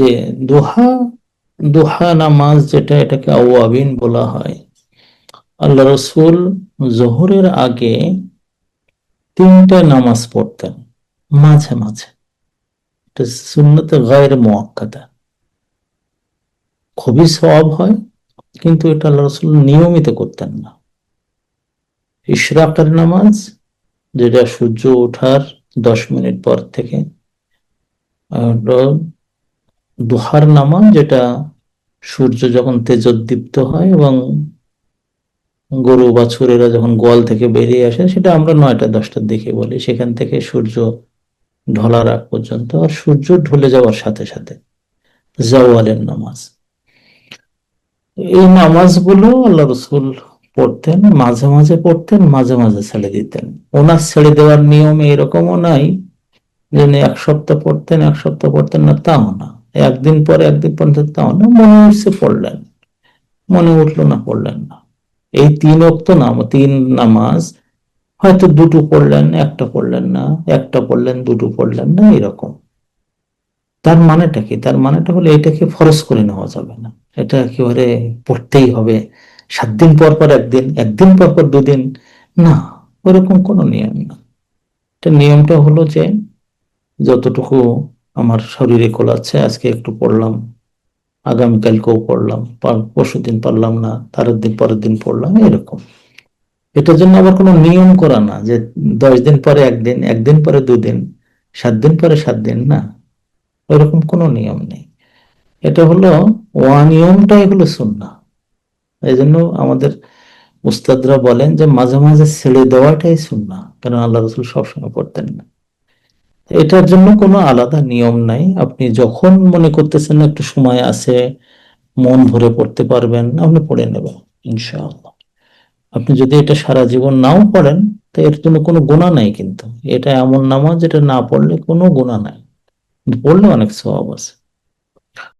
যে দোহা দোহা নামাজ যেটা এটাকে আওয়াবিন বলা হয়। আল্লাহ রসুল জোহরের আগে তিনটা নামাজ পড়তেন, মাঝে মাঝে। গায়ের মোয়াক্কাদা। খুবই সব হয়, কিন্তু এটা আল্লাহ রসুল নিয়মিত করতেন না। ইশরাকের নামাজ, যেটা সূর্য ওঠার দশ মিনিট পর থেকে আর দুহার নামাজ, যেটা সূর্য যখন তেজোদ্দীপ্ত হয় এবং গরু বাছুরেরা যখন গোয়াল থেকে বেরিয়ে আসে, সেটা আমরা নয়টা দশটার দিকে বলি। সেখান থেকে সূর্য ঢলার আগ পর্যন্ত আর সূর্য ঢলে যাওয়ার সাথে সাথে জাওয়ালের নামাজ। এই নামাজগুলো আল্লাহ রসুল পড়তেন, মাঝে মাঝে পড়তেন, মাঝে মাঝে ছেড়ে দিতেন। ওনার ছেড়ে দেওয়ার নিয়ম এরকমও নাই যে, এক সপ্তাহ পড়তেন, এক সপ্তাহ পড়তেন না, তাও না। একদিন পরে একদিন পর্যন্ত তাও না মনে উঠছে পড়লেন। মনে উঠল না, পড়লেন না। এই তিন অক্ত নাম, তিন নামাজ, হয়তো দুটো পড়লেন, একটা পড়লেন না, একটা পড়লেন, দুটো পড়লেন না, এরকম। তার মানেটা কি? তার মানেটা হলো এটাকে ফরজ করে নেওয়া যাবে না। এটা একেবারে পড়তেই হবে। সাত দিন পর পর একদিন একদিন পর পর দুদিন। না, ওরকম কোনো নিয়ম না। এটা নিয়মটা হলো যে যতটুকু আমার শরীরে কোলাচ্ছে আজকে একটু পড়লাম। আগামীকালকেও পড়লাম। পরশু দিন পারলাম না তারের দিন, পরের দিন পড়লাম, এরকম। এটার জন্য আবার কোনো নিয়ম করা না যে দশ দিন পরে একদিন একদিন পরে দুদিন, সাত দিন পরে সাত দিন, না। ওইরকম কোনো নিয়ম নেই। এটা হলো অনিয়মটাই হলো সুন্না এই জন্য আমাদের উস্তাদরা বলেন যে মাঝে মাঝে ছেড়ে দেওয়াটাই সুন্না কারণ আল্লাহ রসুল সবসময় পড়তেন না। এটার জন্য কোনো আলাদা নিয়ম নাই। আপনি যখন মনে করতেছেন একটু সময় আছে, মন ভরে পড়তে পারবেন, আপনি পড়ে নেবেন, ইনশাআল্লাহ। আপনি যদি এটা সারা জীবন নাও পড়েন, তো এর জন্য কোনো গুণা নাই কিন্তু। এটা এমন নামাজ, যেটা না পড়লে কোনো গুণা নাই। পড়লে অনেক স্বভাব আছে।